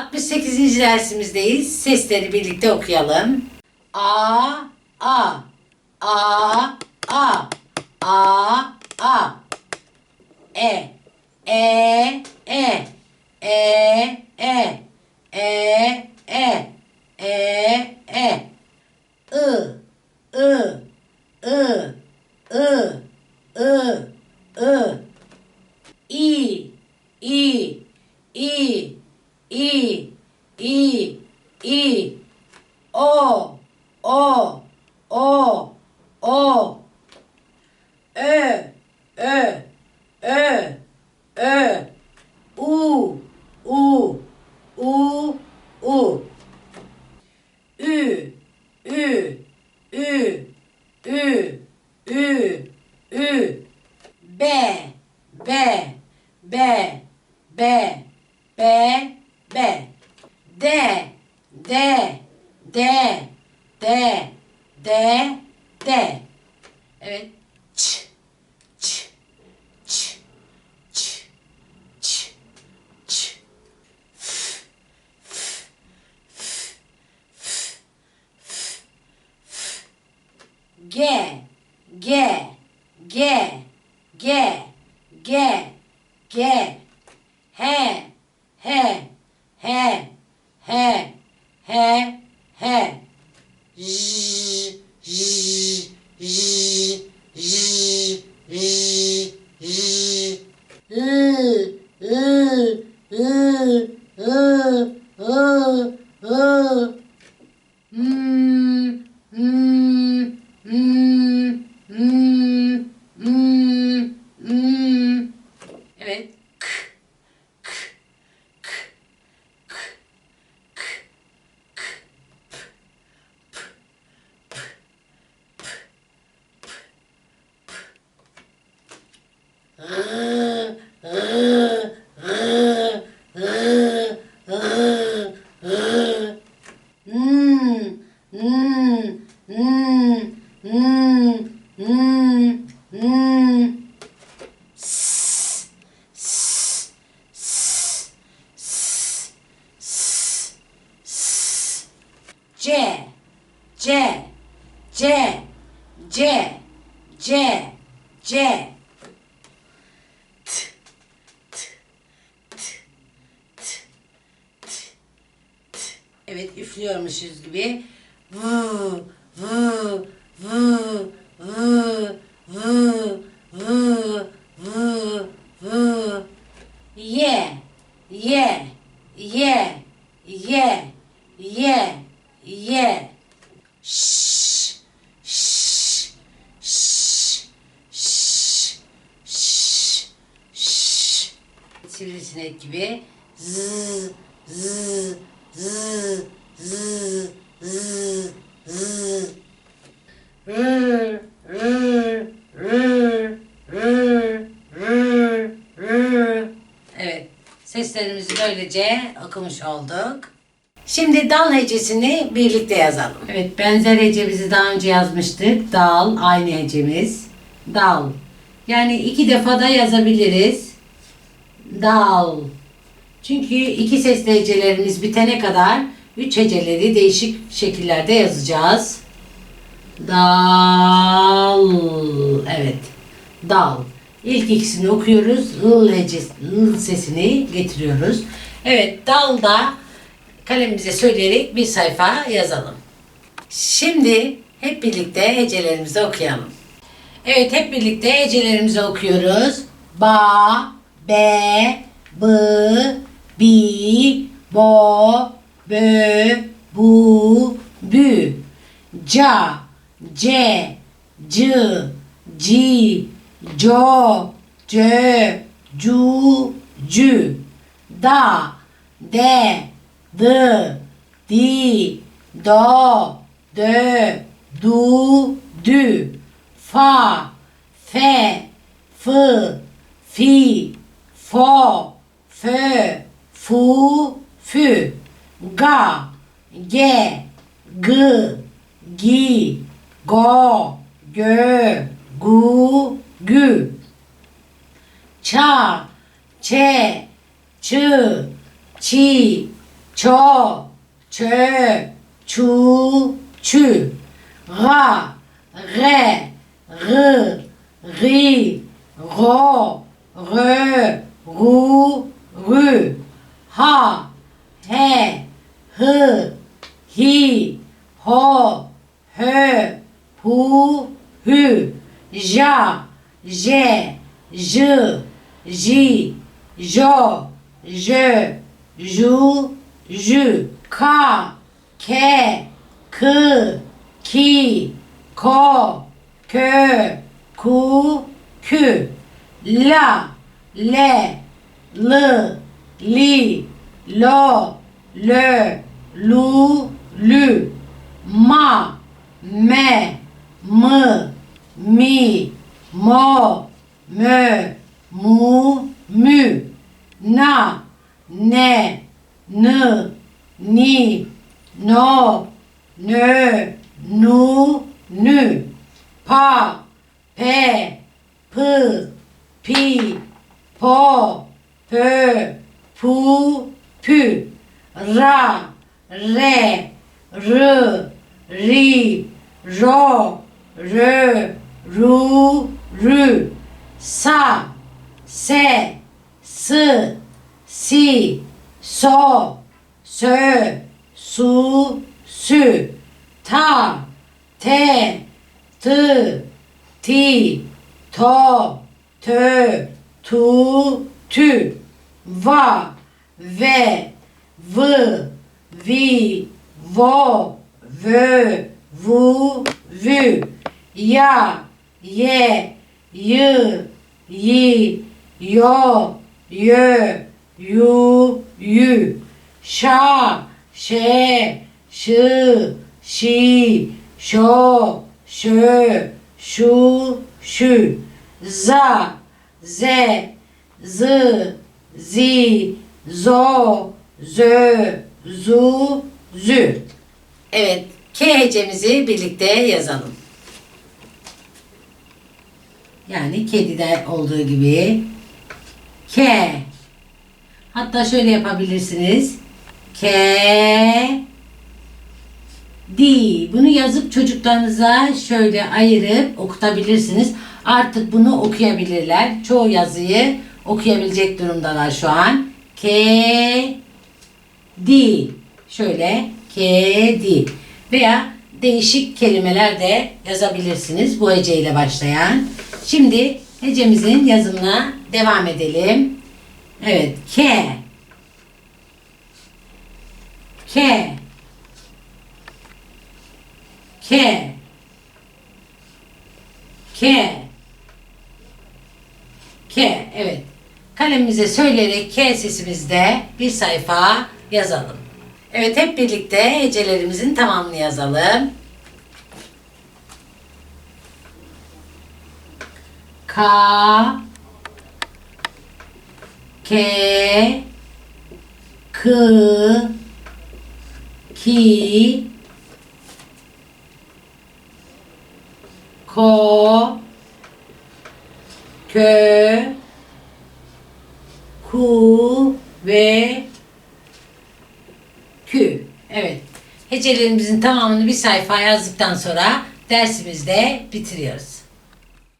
68. dersimizdeyiz. Sesleri birlikte okuyalım. A, A, A, A, A, A. E, E, E, E, E, E, E, 어, 어, 어, 어, 에, 에, 에, 에, 우, 우, 우, 우, 이, 이, 이. 발은 치, 치, 치, 치, 치, 치. 게, 게, 게, 게, 게, 게. 해, 해, 해, 해, 해, 해. 지, 지. L C, C, C, C, C, C. T, t, t, t, t, t. Evet üflüyormuşuz gibi. Vu, vu, vu, vu, vu, vu, vu, vu. Ye, ye, ye, ye, ye, ye ş ş ş ş ş ş sivrisinek gibi z z z z z z r r r r r Evet seslerimizi böylece okumuş olduk. Şimdi dal hecesini birlikte yazalım. Evet, benzer hecemizi daha önce yazmıştık. Dal, aynı hecemiz. Dal. Yani iki defa da yazabiliriz. Dal. Çünkü iki sesli hecelerimiz bitene kadar üç heceleri değişik şekillerde yazacağız. Dal. Evet. Dal. İlk ikisini okuyoruz. L hecesi, L sesini getiriyoruz. Evet, dalda kalemimize söyleyerek bir sayfa yazalım. Şimdi hep birlikte hecelerimizi okuyalım. Evet, hep birlikte hecelerimizi okuyoruz. Ba, be, bı, bi, bo, bö, bu, bü. Ca, ce, cı, ci, co, cö, cu, cü. Da, de, dı, di, do, dö, du, dü. Fa, fe, fı, fi, fo, fö, fu, fü. Ga, ge, gı, gi, go, gö, gu, gü. Ça, çe, çı, çi, 저, ra, ré, re, ri, ro, rou, ru, ha, he, he, ho, he, hu, ja, j'ai, je, ji, jo, jü, ka, ke, kı, ki, ko, kö, ku, kü, la, le, lı, li, lo, lö, lu, lü, ma, me, mı, mi, mo, mö, mu, mü, na, ne, nı, ni, no, nö, nu, nü, pa, pe, pı, pi, po, pö, pu, pü, ra, re, rı, ri, ro, rö, ru, rü, sa, se, sı, si, so, sö, su, sü, ta, te, tı, ti, to, tö, tu, tü, va, ve, vı, vi, vo, vö, vu, vü, ya, ye, yı, yi, yo, yö, yu, yü, şa, şe, şı, şi, şo, şö, şu, şü, za, ze, zı, zi, zo, zö, zu, zü. Evet, K hecemizi birlikte yazalım. Yani kedide olduğu gibi K. Hatta şöyle yapabilirsiniz. K D. Bunu yazıp çocuklarınıza şöyle ayırıp okutabilirsiniz. Artık bunu okuyabilirler. Çoğu yazıyı okuyabilecek durumdalar şu an. K D. Şöyle K D. Veya değişik kelimeler de yazabilirsiniz bu hece ile başlayan. Şimdi hecemizin yazımına devam edelim. Evet. K. K. K. K. K. Evet. Kalemimize söyleyerek K sesimizde bir sayfa yazalım. Evet hep birlikte hecelerimizin tamamını yazalım. K K K Ki Ko Kö Ku ve Kü. Evet. Hecelerimizin tamamını bir sayfa yazdıktan sonra dersimizde bitiriyoruz.